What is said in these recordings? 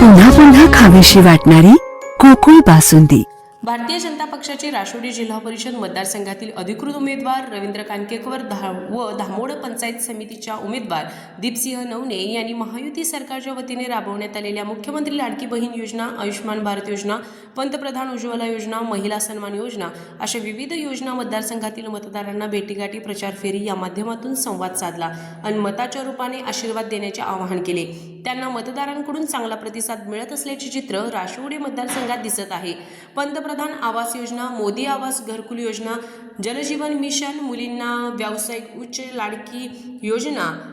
पुन्हा पुन्हा खावीशी वाटणारी कोकुळ बासुंदी. भारतीय जनता पक्षाचे राष्ट्रवादी जिल्हा परिषद मतदारसंघातील अधिकृत उमेदवार रवींद्र कानकेकर धा व धामोड पंचायत समितीच्या उमेदवार दीपसिंह नवने यांनी महायुती सरकारच्या वतीने राबवण्यात आलेल्या मुख्यमंत्री लाडकी बहीण योजना आयुष्यमान भारत योजना पंतप्रधान उज्ज्वला योजना महिला सन्मान योजना अशा विविध योजना मतदारसंघातील मतदारांना भेटीगाठी प्रचार फेरी या माध्यमातून संवाद साधला आणि मताच्या रूपाने आशीर्वाद देण्याचे आवाहन केले. त्यांना मतदारांकडून चांगला प्रतिसाद मिळत असल्याचे चित्र राष्ट्रवादी मतदारसंघात दिसत आहे. पंतप्रधान आवास योजना मोदी आवास घरकुल योजना जलजीवन मिशन मुलींना व्यावसायिक उच्च लाडकी योजना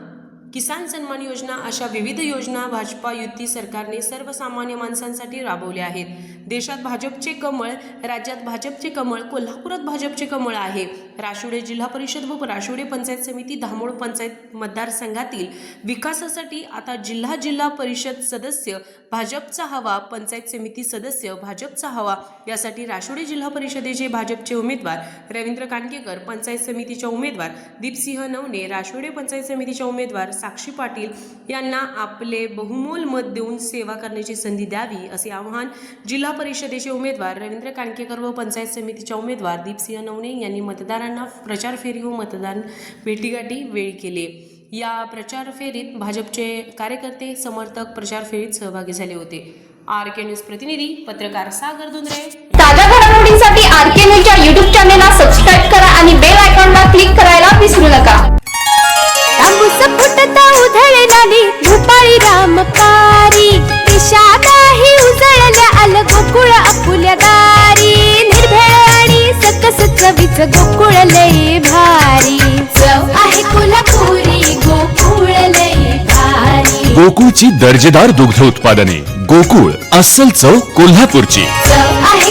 किसान सन्मान योजना अशा विविध योजना भाजपा युती सरकारने सर्वसामान्य माणसांसाठी राबवल्या आहेत. देशात भाजपचे कमळ राज्यात भाजपचे कमळ कोल्हापुरात भाजपचे कमळ आहे. राशिवडे जिल्हा परिषद व राशिवडे पंचायत समिती धामोड पंचायत मतदारसंघातील विकासासाठी आता जिल्हा जिल्हा परिषद सदस्य भाजपचा हवा पंचायत समिती सदस्य भाजपचा हवा यासाठी राशिवडे जिल्हा परिषदेचे भाजपचे उमेदवार रवींद्र कानकेकर पंचायत समितीच्या उमेदवार दीपसिंह नवने राशिवडे पंचायत समितीच्या उमेदवार साक्षी पाटील यांना आपले बहुमोल मत देऊन सेवा करण्याची संधी द्यावी असे आवाहन जिल्हा परिषदेचे उमेदवार रवींद्र कानकेकर व पंचायत समितीच्या उमेदवार दीपसिंह नवने यांनी मतदारांना प्रचार फेरी व मतदान भेटीगाठी वेळी केले या प्रचार फेरीत भाजपचे कार्यकर्ते समर्थक प्रचार फेरीत सहभागी झाले होते. आर के न्यूज प्रतिनिधी पत्रकार सागर धुंद्रे. ताज्या घडामोडींसाठी आर के न्यूजच्या युट्यूब चॅनेलला सबस्क्राईब करा आणि बेल आयकॉनला क्लिक करायला विसरू नका. फुटता उधळणारी भूपाळी रामपारी. दिशादाही उजळल्या आल गोकुळ आपुल्या चवीच गोकुळ लय भारी. चव आहे कोल्हापुरी गोकुळ लय भारी. गोकुळची दर्जेदार दुग्ध उत्पादने गोकुळ अस्सल चव कोल्हापूरची. चव आहे